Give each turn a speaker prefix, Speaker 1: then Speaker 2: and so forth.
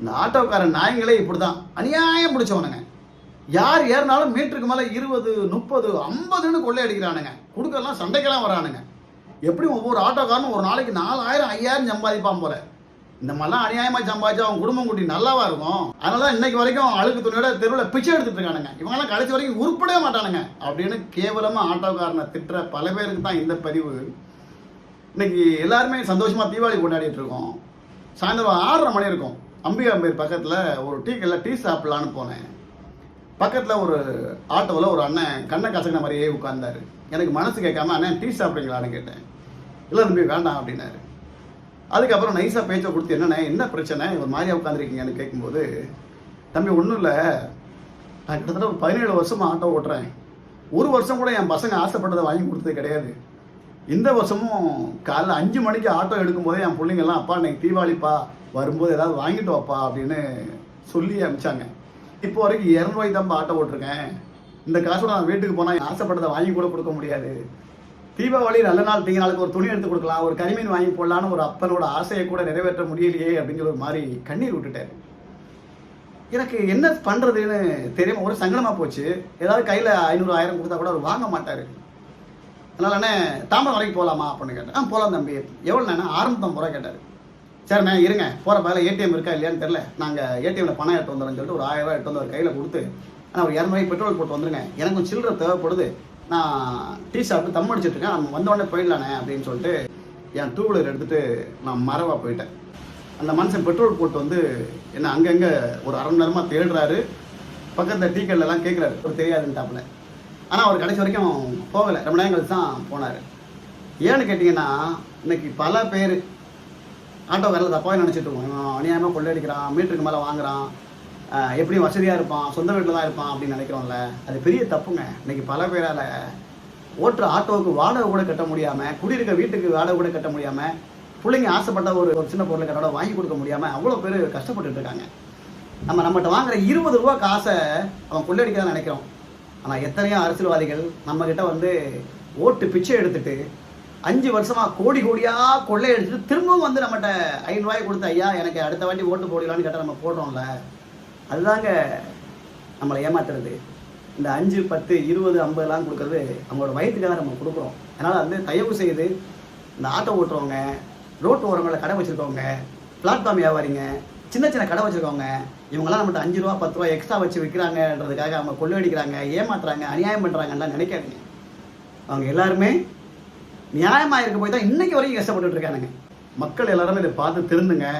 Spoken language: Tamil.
Speaker 1: இந்த ஆட்டோக்கார நாயங்களே இப்படி தான் அநியாயம் பிடிச்சவனுங்க. யார் ஏறினாலும் மீட்டருக்கு மேலே இருபது முப்பது ஐம்பதுன்னு கொள்ளையடிக்கிறானுங்க. கொடுக்கலாம் சண்டைக்கெல்லாம் வரானுங்க. எப்படி ஒவ்வொரு ஆட்டோக்காரனும் ஒரு நாளைக்கு நாலாயிரம் ஐயாயிரம் சம்பாதிப்பான் போல. இந்த மாதிரிலாம் அநியாயமாக சம்பாதிச்சா அவன் குடும்பம் குட்டி நல்லாவா இருக்கும்? அதனால தான் இன்னைக்கு வரைக்கும் அழுக்கு துணியோட தெருவில் பிச்சை எடுத்துட்டு இருக்கானுங்க. இவங்கெல்லாம் கடைசி வரைக்கும் உருப்படவே மாட்டானுங்க. அப்படின்னு கேவலமாக ஆட்டோக்காரனை திட்டுற பல பேருக்கு தான் இந்த பதிவு. இன்னைக்கு எல்லாருமே சந்தோஷமா தீபாவளி கொண்டாடிட்டு இருக்கோம். சாயந்தரம் ஆறரை மணி இருக்கும். அம்பிகாம்பேர் பக்கத்தில் ஒரு டீ கடையில் டீ சாப்பிட்லான்னு போனேன். பக்கத்தில் ஒரு ஆட்டோவில் ஒரு அண்ணன் கண்ணை கசக்கின மாதிரியே உட்கார்ந்தார். எனக்கு மனசு கேட்காம அண்ணன் டீ சாப்பிட்றீங்களான்னு கேட்டேன். இல்லை தம்பி வேண்டாம் அப்படின்னாரு. அதுக்கப்புறம் நைஸாக பேச்சை கொடுத்து என்னண்ணே என்ன பிரச்சனை? ஒரு மாதிரியாக உட்காந்துருக்கீங்கன்னு கேட்கும்போது தம்பி ஒன்றும் இல்லை. நான் கிட்டத்தட்ட ஒரு பதினேழு வருஷமாக ஆட்டோ ஓட்டுறேன். ஒரு வருஷம் கூட என் பசங்க ஆசைப்பட்டதை வாங்கி கொடுத்தது கிடையாது. இந்த வருஷமும் காலைல அஞ்சு மணிக்கு ஆட்டோ எடுக்கும்போதே என் பிள்ளைங்கெல்லாம் அப்பா இன்னைக்கு தீபாவளிப்பா? வரும்போது ஏதாவது வாங்கிட்டு வாப்பா அப்படின்னு சொல்லி அனுப்பிச்சாங்க இப்போ வரைக்கும் இரநூறுவாய்க்கு தான் ஆட்டோ ஓட்டிருக்கேன். இந்த காசோட நான் வீட்டுக்கு போனால் ஆசைப்பட்டதை வாங்கி கூட கொடுக்க முடியாது. தீபாவளி நல்ல நாள் தீங்க நாளுக்கு ஒரு துணி எடுத்து கொடுக்கலாம் ஒரு கரிமீன் வாங்கி போடலான்னு ஒரு அப்பனோட ஆசையை கூட நிறைவேற்ற முடியலையே அப்படிங்கிற ஒரு மாதிரி கண்ணீர் விட்டுட்டாரு எனக்கு என்ன பண்ணுறதுன்னு தெரியாமல் ஒரு சங்கடமாக போச்சு. ஏதாவது கையில் ஐநூறு ஆயிரம் கொடுத்தா கூட அவர் வாங்க மாட்டார். அதனால அண்ணே தாம்பரம் வரைக்கும் போகலாமா அப்படின்னு கேட்டேன். ஆ போகலாம் தம்பி. எவ்வளோண்ணே? ஆரம்பத்தம் ரூபா கேட்டார். சரிண்ணே இருங்க. போகிற பேரில் ஏடிஎம் இருக்கா இல்லையான்னு தெரில நாங்கள் ஏடிஎம்மில் பணம் எடுத்து வந்துடுறோம்னு சொல்லிட்டு ஒரு ஆயிரம் ரூபா எடுத்து வந்து கையில் கொடுத்து ஆனால் ஒரு இரநூறுவாய்க்கு பெட்ரோல் போட்டு வந்துருங்க. எனக்கும் சில்லற தேவைப்படுது. நான் டீ ஷாப்பு தம் அடிச்சிட்ருக்கேன் நம்ம வந்தோடனே போயிடலானே அப்படின்னு சொல்லிட்டு என் டூ வீலர் எடுத்துகிட்டு நான் மறவா போயிட்டேன். அந்த மனுஷன் பெட்ரோல் போட்டு வந்து என்ன அங்கங்கே ஒரு அரை மணி நேரமாக தேடுறாரு. பக்கத்தில் டீ கடையிலலாம் கேட்குறாரு ஒரு தெரியாதுன்ட்டாப்புல. ஆனால் அவர் கடைசி வரைக்கும் போகலை. ரொம்ப நேரம் கழிச்சு தான் போனார். ஏன்னு கேட்டிங்கன்னா இன்னைக்கு பல பேர் ஆட்டோக்காரில் தப்பாக நினச்சிட்டு இருக்கோம். அநியாயமாக கொள்ளடிக்கிறான் மீட்டருக்கு மேலே வாங்குறான் எப்படியும் வசதியாக இருப்பான் சொந்த வீட்டில் தான் இருப்பான் அப்படின்னு நினைக்கிறோம்ல. அது பெரிய தப்புங்க. இன்னைக்கு பல பேரால் ஓட்டுற ஆட்டோவுக்கு வாடகை கூட கட்ட முடியாமல் குடியிருக்க வீட்டுக்கு வாடகை கூட கட்ட முடியாமல் பிள்ளைங்க ஆசைப்பட்ட ஒரு ஒரு சின்ன பொருளை கட்டோட வாங்கி கொடுக்க முடியாமல் அவ்வளோ பேர் கஷ்டப்பட்டுட்டு இருக்காங்க. நம்ம நம்மகிட்ட வாங்குற இருபது ரூபா காசை அவன் கொள்ளையடிக்க நினைக்கிறோம். ஆனால் எத்தனையோ அரசியல்வாதிகள் நம்மக்கிட்ட வந்து ஓட்டு பிச்சை எடுத்துட்டு அஞ்சு வருஷமாக கோடி கோடியாக கொள்ளையடிச்சிட்டு திரும்பவும் வந்து நம்மகிட்ட ஐநூறுவாய் கொடுத்து ஐயா எனக்கு அடுத்த வாட்டி ஓட்டு போடலான்னு கேட்டால் நம்ம போடுறோம்ல. அதுதாங்க நம்மளை ஏமாத்துறது. இந்த அஞ்சு பத்து இருபது ஐம்பதுலாம் கொடுக்கறது நம்மளோட வயிற்றுக்காக நம்ம கொடுக்குறோம். அதனால் வந்து தயவு செய்து இந்த ஆட்டோ ஓட்டுறவங்க ரோட்டு ஓரங்களில் கடை வச்சுருக்கவங்க பிளாட்ஃபார்ம் வியாபாரிங்க சின்ன சின்ன கடை வச்சுருக்கவங்க இவங்கெல்லாம் நம்மகிட்ட அஞ்சு ரூபா பத்து ரூபா எக்ஸ்ட்ரா வச்சு விற்கிறாங்கன்றதுக்காக அவங்க கொள்ளையடிக்கிறாங்க ஏமாத்துறாங்க அநியாயம் பண்ணுறாங்கலாம் நினைக்காதீங்க. அவங்க எல்லாருமே நியாயமாக இருக்க போய் தான் இன்னைக்கு வரைக்கும் கஷ்டப்பட்டுட்டு இருக்கானுங்க. மக்கள் எல்லாருமே இதை பார்த்து திருந்துங்க.